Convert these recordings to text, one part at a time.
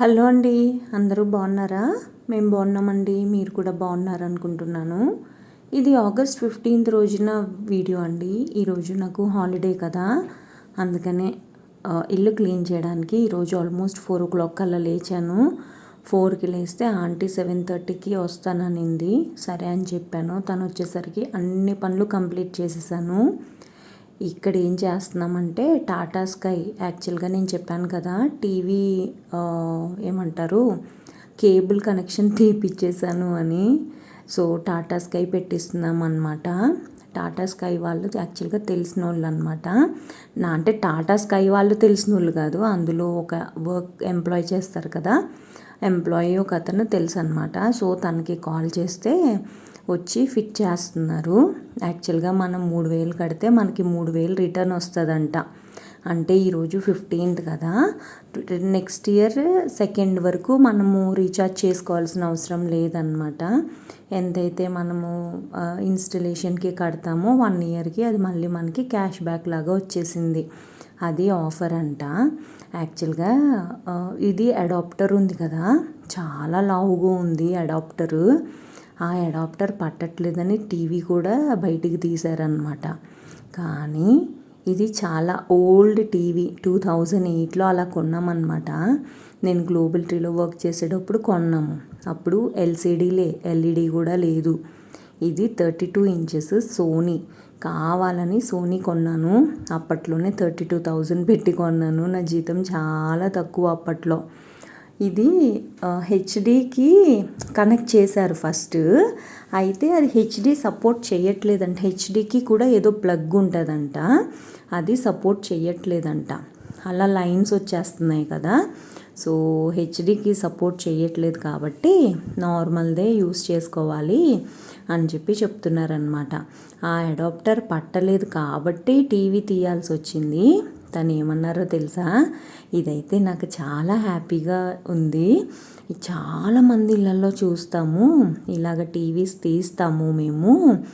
Hello అండి అందరూ బాగున్నారా? మేము బాగున్నామండి మీరు కూడా బాగున్నారనుకుంటున్నాను. ఇది ఆగస్ట్ ఫిఫ్టీన్త్ రోజున వీడియో అండి. ఈరోజు నాకు హాలిడే కదా. అందుకనే ఇల్లు క్లీన్ చేయడానికి ఈరోజు ఆల్మోస్ట్ ఫోర్ ఓ క్లాక్ కల్లా లేచాను. ఫోర్కి లేస్తే ఆంటీ సెవెన్ థర్టీకి వస్తాననింది. సరే అని చెప్పాను. తను వచ్చేసరికి అన్ని పనులు కంప్లీట్ చేసేసాను. ఇక్కడ ఏం చేస్తున్నామంటే టాటా స్కై యాక్చువల్గా నేను చెప్పాను కదా టీవీ ఏమంటారు కేబుల్ కనెక్షన్ తీపిచ్చేసాను అని. సో టాటా స్కై పెట్టిస్తున్నాం అనమాట టాటా స్కై వాళ్ళు యాక్చువల్గా తెలిసిన వాళ్ళు అనమాట నా అంటే టాటా స్కై వాళ్ళు తెలిసిన వాళ్ళు కాదు అందులో ఒక వర్క్ ఎంప్లాయ్ చేస్తారు కదా. ఎంప్లాయీ ఒక అతను తెలుసు అనమాట సో తనకి కాల్ చేస్తే వచ్చి ఫిట్ చేస్తున్నారు. యాక్చువల్గా మనం మూడు వేలు కడితే మనకి మూడు వేలు రిటర్న్ వస్తుందంట. అంటే ఈరోజు ఫిఫ్టీన్త్ కదా. నెక్స్ట్ ఇయర్ సెకండ్ వరకు మనము రీఛార్జ్ చేసుకోవాల్సిన అవసరం లేదనమాట ఎంతైతే మనము ఇన్స్టలేషన్కి కడతామో వన్ ఇయర్కి అది మళ్ళీ మనకి క్యాష్ బ్యాక్ లాగా వచ్చేసింది. అది ఆఫర్ అంట. యాక్చువల్గా ఇది అడాప్టర్ ఉంది కదా. చాలా లావుగా ఉంది అడాప్టరు. ఆ అడాప్టర్ పట్టట్లేదని టీవీ కూడా బయటికి తీశారనమాట కానీ ఇది చాలా ఓల్డ్ టీవీ. టూ థౌజండ్ ఎయిట్లో అలా కొన్నామన్నమాట. నేను గ్లోబల్ ట్రీలో వర్క్ చేసేటప్పుడు కొన్నాము. అప్పుడు ఎల్సీడీలే ఎల్ఈడి కూడా లేదు. ఇది థర్టీ టూ ఇంచెస్ సోనీ. కావాలని సోనీ కొన్నాను. అప్పట్లోనే థర్టీ టూ థౌజండ్ పెట్టి కొన్నాను. నా జీతం చాలా తక్కువ అప్పట్లో. ఇది హెచ్డికి కనెక్ట్ చేశారు ఫస్ట్ అయితే అది హెచ్డి సపోర్ట్ చేయట్లేదంట. హెచ్డికి కూడా ఏదో ప్లగ్ ఉంటుందంట. అది సపోర్ట్ చేయట్లేదంట. అలా లైన్స్ వచ్చేస్తున్నాయి కదా. సో హెచ్డికి సపోర్ట్ చేయట్లేదు కాబట్టి నార్మల్దే యూస్ చేసుకోవాలి అని చెప్పి చెప్తున్నారనమాట ఆ అడాప్టర్ పట్టలేదు కాబట్టి టీవీ తీయాల్సి వచ్చింది. తను ఏమన్నారో తెలుసా? ఇదైతే నాకు చాలా హ్యాపీగా ఉంది. చాలామంది ఇళ్ళల్లో చూస్తాము. ఇలాగ టీవీస్ తీస్తాము మేము.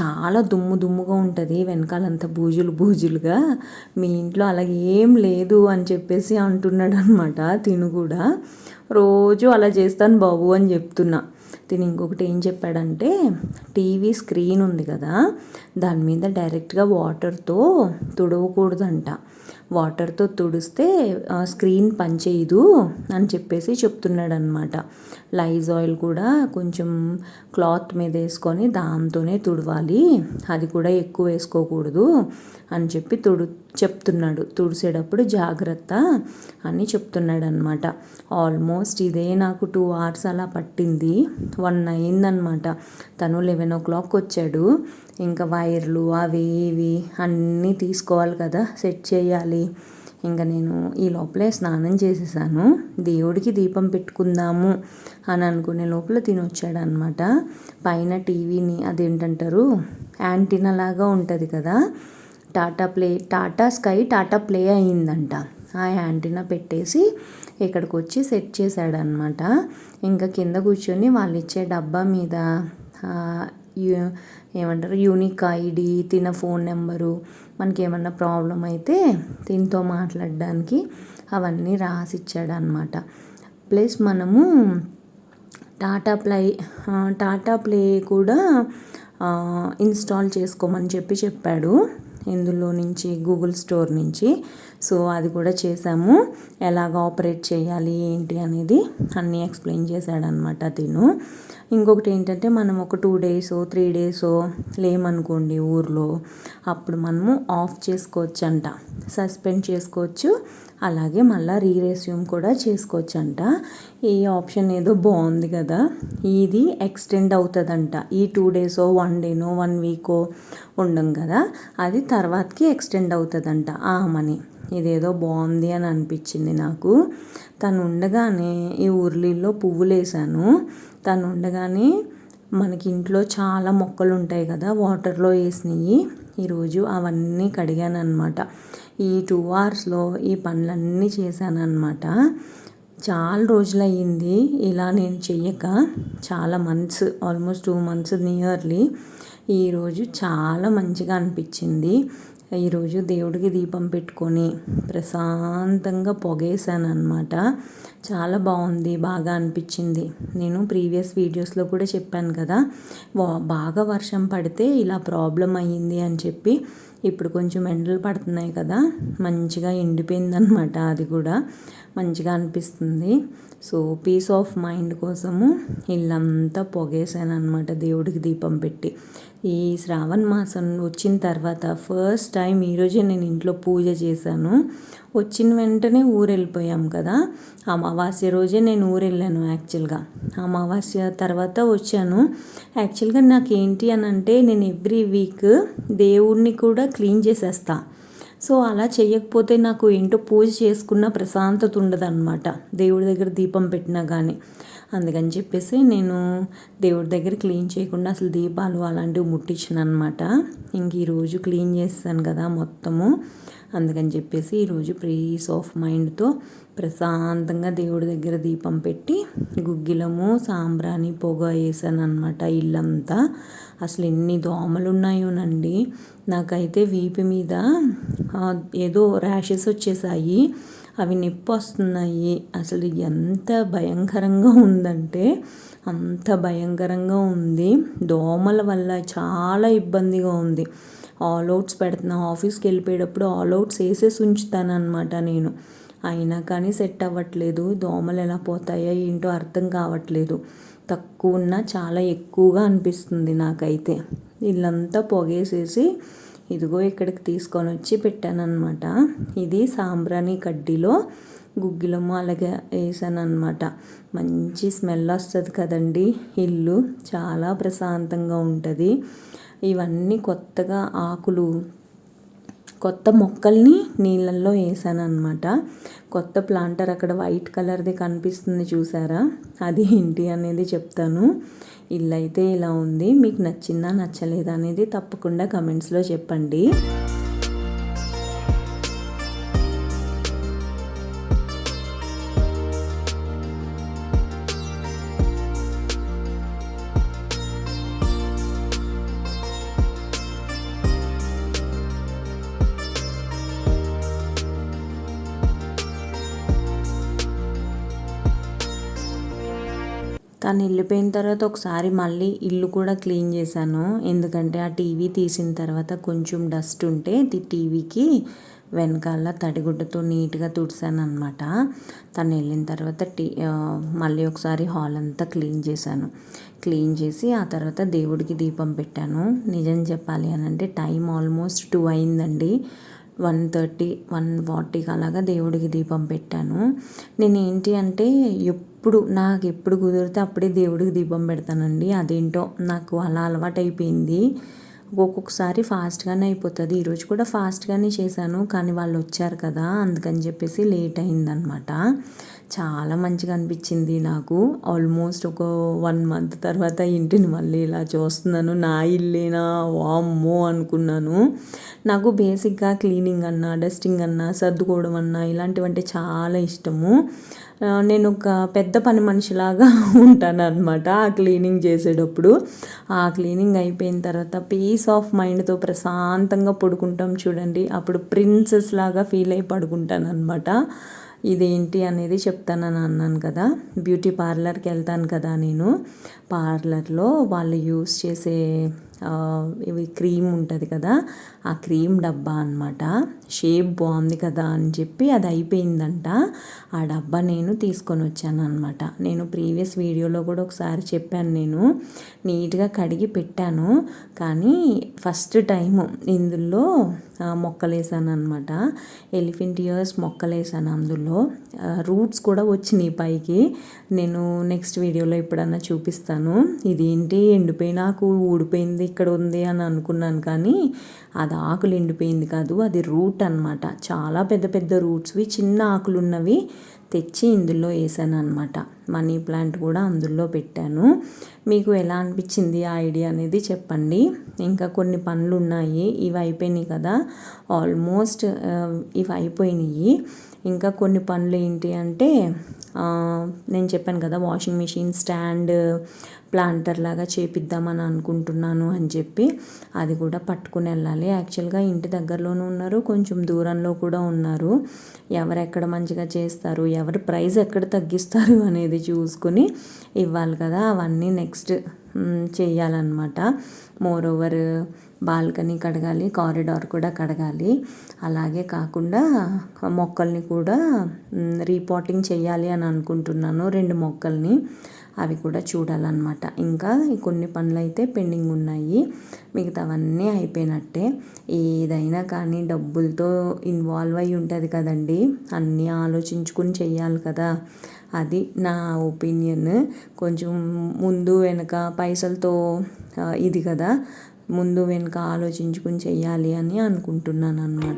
చాలా దుమ్ము దుమ్ముగా ఉంటుంది. వెనకాలంతా బూజులు బూజులుగా. మీ ఇంట్లో అలాగే ఏం లేదు అని చెప్పేసి అంటున్నాడు అనమాట తిను కూడా. రోజు అలా చేస్తాను బాబు అని చెప్తున్నా. తిని ఇంకొకటి ఏం చెప్పాడంటే టీవీ స్క్రీన్ ఉంది కదా దాని మీద డైరెక్ట్గా వాటర్తో తుడవకూడదంట. వాటర్తో తుడిస్తే స్క్రీన్ పనిచేయదు అని చెప్పేసి చెప్తున్నాడు అనమాట లైజ్ ఆయిల్ కూడా కొంచెం క్లాత్ మీద వేసుకొని దాంతోనే తుడవాలి. అది కూడా ఎక్కువ వేసుకోకూడదు అని చెప్పి తుడు చెప్తున్నాడు. తుడిసేటప్పుడు జాగ్రత్త అని చెప్తున్నాడు అనమాట ఆల్మోస్ట్ ఇదే నాకు టూ అవర్స్ అలా పట్టింది. వన్ అయిందనమాట తను లెవెన్ ఓ క్లాక్ వచ్చాడు. ఇంకా వైర్లు అవి ఇవి అన్నీ తీసుకోవాలి కదా. సెట్ చేయాలి. ఇంకా నేను ఈ లోపలే స్నానం చేసేసాను. దేవుడికి దీపం పెట్టుకుందాము అని అనుకునే లోపల తినొచ్చాడు అనమాట పైన టీవీని అదేంటంటారు? యాంటీనా లాగా ఉంటుంది కదా? Tata Play Tata Sky Tata Play అయిందంట. ఆ యాంటీనా పెట్టేసి ఇక్కడికి వచ్చి సెట్ చేశాడనమాట ఇంకా కింద కూర్చొని వాళ్ళు ఇచ్చే డబ్బా మీద ఏమంటారు? యూనిక్ ఐడి తిన ఫోన్ నెంబరు మనకి ఏమన్నా ప్రాబ్లం అయితే తినతో మాట్లాడడానికి అవన్నీ రాసి ఇచ్చాడనమాట ప్లస్ మనము టాటా ప్లై టాటా ప్లే కూడా ఇన్స్టాల్ చేసుకోమని చెప్పి చెప్పాడు. ఇందులో నుంచి గూగుల్ స్టోర్ నుంచి. సో అది కూడా చేసాము. ఎలాగ ఆపరేట్ చేయాలి ఏంటి అనేది అన్నీ ఎక్స్ప్లెయిన్ చేశాడనమాట తిను. ఇంకొకటి ఏంటంటే మనం ఒక టూ డేస్ త్రీ డేస్ లేమనుకోండి ఊర్లో అప్పుడు మనము ఆఫ్ చేసుకోవచ్చు అంట సస్పెండ్ చేసుకోవచ్చు. అలాగే మళ్ళీ రీరెస్యూమ్ కూడా చేసుకోవచ్చు అంట ఈ ఆప్షన్ ఏదో బాగుంది కదా. ఇది ఎక్స్టెండ్ అవుతుందంట. ఈ టూ డేసో వన్ డేనో వన్ వీకో ఉండం కదా. అది తర్వాతకి ఎక్స్టెండ్ అవుతుందంట. ఆ మనీ. ఇదేదో బాగుంది అని అనిపించింది నాకు. తను ఉండగానే ఈ ఉర్లీల్లో పువ్వులు వేసాను తను ఉండగానే మనకి ఇంట్లో చాలా మొక్కలు ఉంటాయి కదా వాటర్లో వేసినవి ఈరోజు అవన్నీ కడిగాను అనమాట ఈ టూ అవర్స్లో ఈ పనులన్నీ చేశాను అనమాట చాలా రోజులు అయ్యింది ఇలా నేను చెయ్యక చాలా months almost two months nearly ఈరోజు చాలా మంచిగా అనిపించింది. ఈరోజు దేవుడికి దీపం పెట్టుకొని ప్రశాంతంగా పొగేసాను అనమాట చాలా బాగుంది బాగా అనిపించింది. నేను ప్రీవియస్ వీడియోస్లో కూడా చెప్పాను కదా బాగా వర్షం పడితే ఇలా ప్రాబ్లం అయ్యింది అని చెప్పి ఇప్పుడు కొంచెం ఎండలు పడుతున్నాయి కదా మంచిగా ఎండిపోయిందనమాట అది కూడా మంచిగా అనిపిస్తుంది. సో పీస్ ఆఫ్ మైండ్ కోసము ఇల్లంతా పొగేశాను అనమాట దేవుడికి దీపం పెట్టి. ఈ శ్రావణ మాసం వచ్చిన తర్వాత ఫస్ట్ టైం ఈరోజే నేను ఇంట్లో పూజ చేశాను. వచ్చిన వెంటనే ఊరు వెళ్ళిపోయాం కదా. అమావాస్య రోజే నేను ఊరు వెళ్ళాను యాక్చువల్గా అమావాస్య తర్వాత వచ్చాను. యాక్చువల్గా నాకు ఏంటి అని అంటే నేను ఎవ్రీ వీక్ దేవుడిని కూడా క్లీన్ చేసేస్తాను సో అలా చేయకపోతే నాకు ఏంటో పూజ చేసుకున్న ప్రశాంతత ఉండదు అనమాట దేవుడి దగ్గర దీపం పెట్టినా కానీ అందుకని చెప్పేసి నేను దేవుడి దగ్గర క్లీన్ చేయకుండా అసలు దీపాలు అలాంటివి ముట్టించాను అనమాట ఇంక ఈరోజు క్లీన్ చేస్తాను కదా మొత్తము. అందుకని చెప్పేసి ఈరోజు ప్రీస్ ఆఫ్ మైండ్తో ప్రశాంతంగా దేవుడి దగ్గర దీపం పెట్టి గుగ్గిలము సాంబ్రాణి పొగ వేసాను అనమాట ఇల్లంతా. అసలు ఎన్ని దోమలు ఉన్నాయోనండి నాకైతే వీపు మీద ఏదో ర్యాషెస్ వచ్చేసాయి. అవి నొప్పి వస్తున్నాయి అసలు ఎంత భయంకరంగా ఉందంటే అంత భయంకరంగా ఉంది. దోమల వల్ల చాలా ఇబ్బందిగా ఉంది. ఆల్ అవుట్స్ పెడుతున్నా ఆఫీస్కి వెళ్ళిపోయేటప్పుడు ఆల్ అవుట్స్ వేసేసి ఉంచుతాను నేను. అయినా కానీ సెట్ అవ్వట్లేదు. దోమలు ఎలా పోతాయో ఏంటో అర్థం కావట్లేదు. తక్కువ ఉన్నా చాలా ఎక్కువగా అనిపిస్తుంది నాకైతే. ఇల్లంతా పొగేసేసి ఇదిగో ఇక్కడికి తీసుకొని వచ్చి పెట్టాను ఇది సాంబ్రాణి కడ్డీలో గుగ్గిలము అలాగే వేసాను అనమాట మంచి స్మెల్ వస్తుంది కదండి ఇల్లు. చాలా ప్రశాంతంగా ఉంటుంది. ఇవన్నీ కొత్తగా ఆకులు కొత్త మొక్కల్ని నీళ్ళల్లో వేసాను అనమాట కొత్త ప్లాంటర్ అక్కడ వైట్ కలర్ది కనిపిస్తుంది చూసారా? అది ఏంటి అనేది చెప్తాను. ఇల్లు అయితే ఇలా ఉంది. మీకు నచ్చిందా నచ్చలేదా అనేది తప్పకుండా కమెంట్స్లో చెప్పండి. తను వెళ్ళిపోయిన తర్వాత ఒకసారి మళ్ళీ ఇల్లు కూడా క్లీన్ చేశాను. ఎందుకంటే ఆ టీవీ తీసిన తర్వాత కొంచెం డస్ట్ ఉంటే టీవీకి వెనకాల తడిగుడ్డతో నీట్గా తుడిసాను అనమాట తను వెళ్ళిన తర్వాత టీ మళ్ళీ ఒకసారి హాల్ అంతా క్లీన్ చేశాను. క్లీన్ చేసి ఆ తర్వాత దేవుడికి దీపం పెట్టాను. నిజం చెప్పాలి అని అంటే టైం ఆల్మోస్ట్ టూ అయిందండి. వన్ థర్టీ వన్ ఫార్టీకి అలాగా దేవుడికి దీపం పెట్టాను. నేను ఏంటి అంటే ఎప్పుడు నాకు ఎప్పుడు కుదిరితే అప్పుడే దేవుడికి దీపం పెడతానండి. అదేంటో నాకు అలా అలవాటు అయిపోయింది ఒక్కొక్కసారి ఫాస్ట్గానే అయిపోతుంది. ఈరోజు కూడా ఫాస్ట్గానే చేశాను కానీ వాళ్ళు వచ్చారు కదా అందుకని చెప్పేసి లేట్ అయిందనమాట. చాలా మంచిగా అనిపించింది నాకు. ఆల్మోస్ట్ ఒక వన్ మంత్ తర్వాత ఇంటిని మళ్ళీ ఇలా చూస్తున్నాను. నా ఇల్లేనా? వామ్మో అనుకున్నాను. నాకు బేసిక్గా క్లీనింగ్ అన్నా డస్టింగ్ అన్నా సర్దుకోవడం అన్నా ఇలాంటివంటే చాలా ఇష్టము. నేను ఒక పెద్ద పని మనిషిలాగా ఉంటాను అనమాట ఆ క్లీనింగ్ చేసేటప్పుడు. ఆ క్లీనింగ్ అయిపోయిన తర్వాత పీస్ ఆఫ్ మైండ్తో ప్రశాంతంగా పడుకుంటాం చూడండి. అప్పుడు ప్రిన్సెస్ లాగా ఫీల్ అయి పడుకుంటాను అనమాట ఇదేంటి అనేది చెప్తానని అన్నాను కదా. బ్యూటీ పార్లర్కి వెళ్తాను కదా నేను. పార్లర్లో వాళ్ళు యూస్ చేసే ఇవి క్రీమ్ ఉంటుంది కదా ఆ క్రీమ్ డబ్బా అనమాట షేప్ బాగుంది కదా అని చెప్పి అది అయిపోయిందంట. ఆ డబ్బా నేను తీసుకొని వచ్చాను అనమాట నేను ప్రీవియస్ వీడియోలో కూడా ఒకసారి చెప్పాను నేను. నీట్గా కడిగి పెట్టాను. కానీ ఫస్ట్ టైం ఇందులో మొక్కలు వేసాను అనమాట ఎలిఫెంట్ ఇయర్స్ మొక్కలు వేసాను అందులో రూట్స్ కూడా వచ్చినాయి పైకి. నేను నెక్స్ట్ వీడియోలో ఎప్పుడన్నా చూపిస్తాను. ఇదేంటి ఎండిపోయిన నాకు ఊడిపోయింది ఇక్కడ ఉంది అని అనుకున్నాను కానీ అది ఆకులు ఎండిపోయింది కాదు అది రూట్ అనమాట చాలా పెద్ద పెద్ద రూట్స్వి చిన్న ఆకులు ఉన్నవి తెచ్చి ఇందులో వేసాను అనమాట మనీ ప్లాంట్ కూడా అందులో పెట్టాను. మీకు ఎలా అనిపించింది ఆ ఐడియా అనేది చెప్పండి. ఇంకా కొన్ని పనులు ఉన్నాయి ఇవి అయిపోయినాయి కదా. ఆల్మోస్ట్ ఇవి అయిపోయినాయి. ఇంకా కొన్ని పనులు ఏంటి అంటే నేను చెప్పాను కదా వాషింగ్ మిషన్ స్టాండ్ ప్లాంటర్ లాగా చేపిద్దామని అనుకుంటున్నాను అని చెప్పి. అది కూడా పట్టుకుని వెళ్ళాలి. యాక్చువల్గా ఇంటి దగ్గరలోనూ ఉన్నారు కొంచెం దూరంలో కూడా ఉన్నారు. ఎవరెక్కడ మంచిగా చేస్తారు ఎవరు ప్రైస్ ఎక్కడ తగ్గిస్తారు అనేది చూసుకుని ఇవ్వాలి కదా. అవన్నీ నెక్స్ట్ చేయాలన్నమాట మోర్ ఓవర్ బాల్కనీ కడగాలి కారిడార్ కూడా కడగాలి. అలాగే కాకుండా మొక్కల్ని కూడా రీపాటింగ్ చేయాలి అని అనుకుంటున్నాను రెండు మొక్కల్ని. అవి కూడా చూడాలన్నమాట. ఇంకా కొన్ని పనులు అయితే పెండింగ్ ఉన్నాయి. మిగతావన్నీ అయిపోయినట్టే. ఏదైనా కానీ డబ్బులతో ఇన్వాల్వ్ అయి ఉంటుంది కదండి. అన్నీ ఆలోచించుకుని చెయ్యాలి కదా. అది నా ఒపీనియన్ కొంచెం ముందు వెనక పైసలతో ఇది కదా. ముందు వెనుక ఆలోచించుకుని చెయ్యాలి అని అనుకుంటున్నాను అనమాట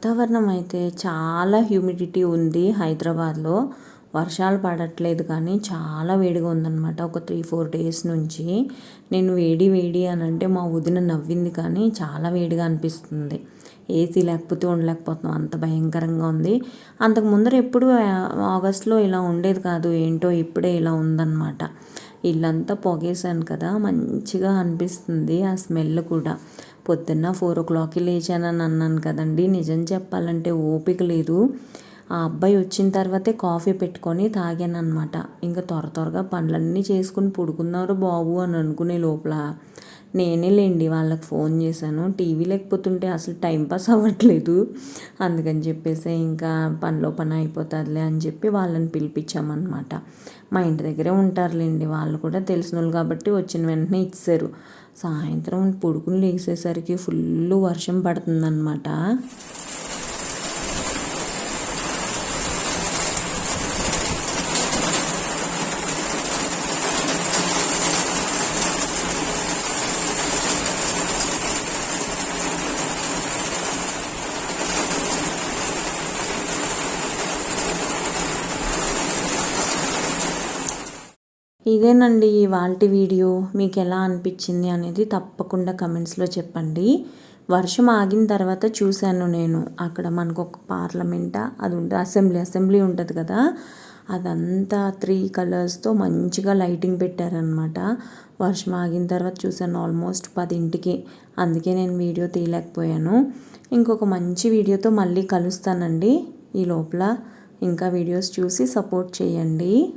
వాతావరణం అయితే చాలా హ్యూమిడిటీ ఉంది హైదరాబాద్లో. వర్షాలు పడట్లేదు కానీ చాలా వేడిగా ఉందన్నమాట. ఒక త్రీ ఫోర్ డేస్ నుంచి నేను వేడి వేడి అని అంటే మా వదిన నవ్వింది కానీ చాలా వేడిగా అనిపిస్తుంది. ఏసీ లేకపోతే ఉండలేకపోతున్నాం. అంత భయంకరంగా ఉంది. అంతకు ముందర ఎప్పుడు ఆగస్ట్లో ఇలా ఉండేది కాదు. ఏంటో ఇప్పుడే ఇలా ఉందన్నమాట. ఇల్లంతా పొగేసాను కదా. మంచిగా అనిపిస్తుంది ఆ స్మెల్ కూడా. పొద్దున్న ఫోర్ ఓ క్లాక్కి లేచానని అన్నాను కదండి. నిజం చెప్పాలంటే ఓపిక లేదు. ఆ అబ్బాయి వచ్చిన తర్వాతే కాఫీ పెట్టుకొని తాగాను అనమాట ఇంకా త్వర త్వరగా పనులన్నీ చేసుకుని పుడుకున్నారు బాబు అని అనుకునే లోపల నేనే లేండి వాళ్ళకి ఫోన్ చేశాను. టీవీ లేకపోతుంటే అసలు టైం పాస్ అవ్వట్లేదు. అందుకని చెప్పేసి ఇంకా పనిలో పని అయిపోతుందిలే అని చెప్పి వాళ్ళని పిలిపించామన్నమాట. మా ఇంటి దగ్గరే ఉంటారులేండి వాళ్ళు కూడా తెలిసిన వాళ్ళు కాబట్టి వచ్చిన వెంటనే ఇచ్చారు సాయంత్రం పొడుకుని లేచేసరికి ఫుల్ వర్షం పడుతుందన్నమాట. ఇదేనండి ఇవాళ వీడియో. మీకు ఎలా అనిపించింది అనేది తప్పకుండా కమెంట్స్లో చెప్పండి. వర్షం ఆగిన తర్వాత చూశాను నేను. అక్కడ మనకు ఒక పార్లమెంటా? అది ఉంటుంది అసెంబ్లీ అసెంబ్లీ ఉంటుంది కదా? అదంతా త్రీ కలర్స్తో మంచిగా లైటింగ్ పెట్టారనమాట వర్షం ఆగిన తర్వాత చూశాను ఆల్మోస్ట్ పదింటికి. అందుకే నేను వీడియో తీయలేకపోయాను. ఇంకొక మంచి వీడియోతో మళ్ళీ కలుస్తానండి. ఈ లోపల ఇంకా వీడియోస్ చూసి సపోర్ట్ చేయండి.